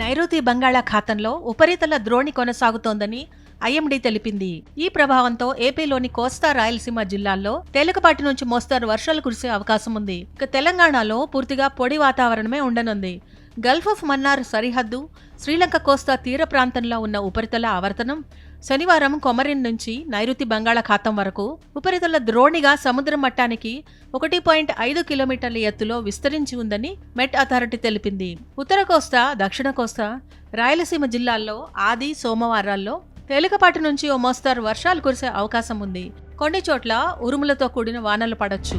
నైరుతి బంగాళాఖాతంలో ఉపరితల ద్రోణి కొనసాగుతోందని ఐఎండీ తెలిపింది. ఈ ప్రభావంతో ఏపీలోని కోస్తా రాయలసీమ జిల్లాల్లో తేలికపాటి నుంచి మోస్తారు వర్షాలు కురిసే అవకాశం ఉంది ఇక తెలంగాణలో పూర్తిగా పొడి వాతావరణమే ఉండనుంది. గల్ఫ్ ఆఫ్ మన్నార్ సరిహద్దు శ్రీలంక కోస్తా తీర ప్రాంతంలో ఉన్న ఉపరితల ఆవర్తనం శనివారం కొమరిన్ నుంచి నైరుతి బంగాళాఖాతం వరకు ఉపరితల ద్రోణిగా సముద్ర మట్టానికి ఒకటి పాయింట్ ఐదు కిలోమీటర్ల ఎత్తులో విస్తరించి ఉందని మెట్ అథారిటీ తెలిపింది. ఉత్తర కోస్తా దక్షిణ కోస్తా రాయలసీమ జిల్లాల్లో ఆది సోమవారాల్లో తేలికపాటి నుంచి ఓ మోస్తారు వర్షాలు కురిసే అవకాశం ఉంది. కొన్ని చోట్ల ఉరుములతో కూడిన వానలు పడొచ్చు.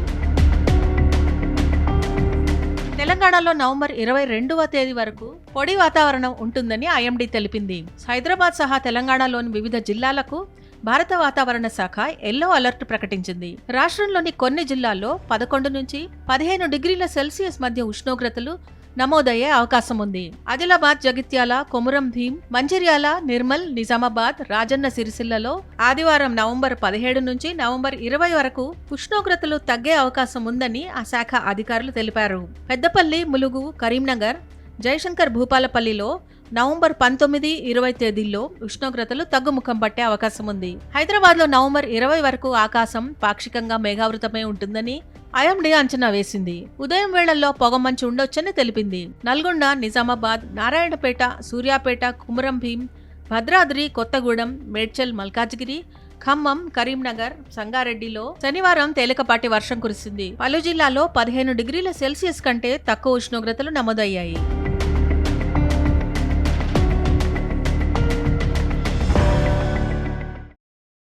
తెలంగాణలో నవంబర్ ఇరవై రెండవ తేదీ వరకు పొడి వాతావరణం ఉంటుందని ఐఎండీ తెలిపింది. హైదరాబాద్ సహా తెలంగాణలోని వివిధ జిల్లాలకు భారత వాతావరణ శాఖ ఎల్లో అలర్ట్ ప్రకటించింది. రాష్ట్రంలోని కొన్ని జిల్లాల్లో పదకొండు నుంచి పదిహేను డిగ్రీల సెల్సియస్ మధ్య ఉష్ణోగ్రతలు నమోదయ్యే అవకాశం ఉంది. ఆదిలాబాద్ జగిత్యాల కొమురం భీం మంచిర్యాల నిర్మల్ నిజామాబాద్ రాజన్న సిరిసిల్లలో ఆదివారం నవంబర్ పదిహేడు నుంచి నవంబర్ ఇరవై వరకు ఉష్ణోగ్రతలు తగ్గే అవకాశం ఉందని ఆ శాఖ అధికారులు తెలిపారు. పెద్దపల్లి ములుగు కరీంనగర్ జయశంకర్ భూపాలపల్లిలో నవంబర్ పంతొమ్మిది ఇరవై తేదీల్లో ఉష్ణోగ్రతలు తగ్గుముఖం పట్టే అవకాశం ఉంది హైదరాబాద్లో నవంబర్ ఇరవై వరకు ఆకాశం పాక్షికంగా మేఘావృతమై ఉంటుందని ఐఎండీ అంచనా వేసింది. ఉదయం వేళల్లో పొగమంచు ఉండొచ్చని తెలిపింది. నల్గొండ నిజామాబాద్ నారాయణపేట సూర్యాపేట కుమరం భీం భద్రాద్రి కొత్తగూడెం మేడ్చల్ మల్కాజ్గిరి ఖమ్మం కరీంనగర్ సంగారెడ్డిలో శనివారం తేలికపాటి వర్షం కురిసింది. పలు జిల్లాలో పదిహేను డిగ్రీల సెల్సియస్ కంటే తక్కువ ఉష్ణోగ్రతలు నమోదయ్యాయి.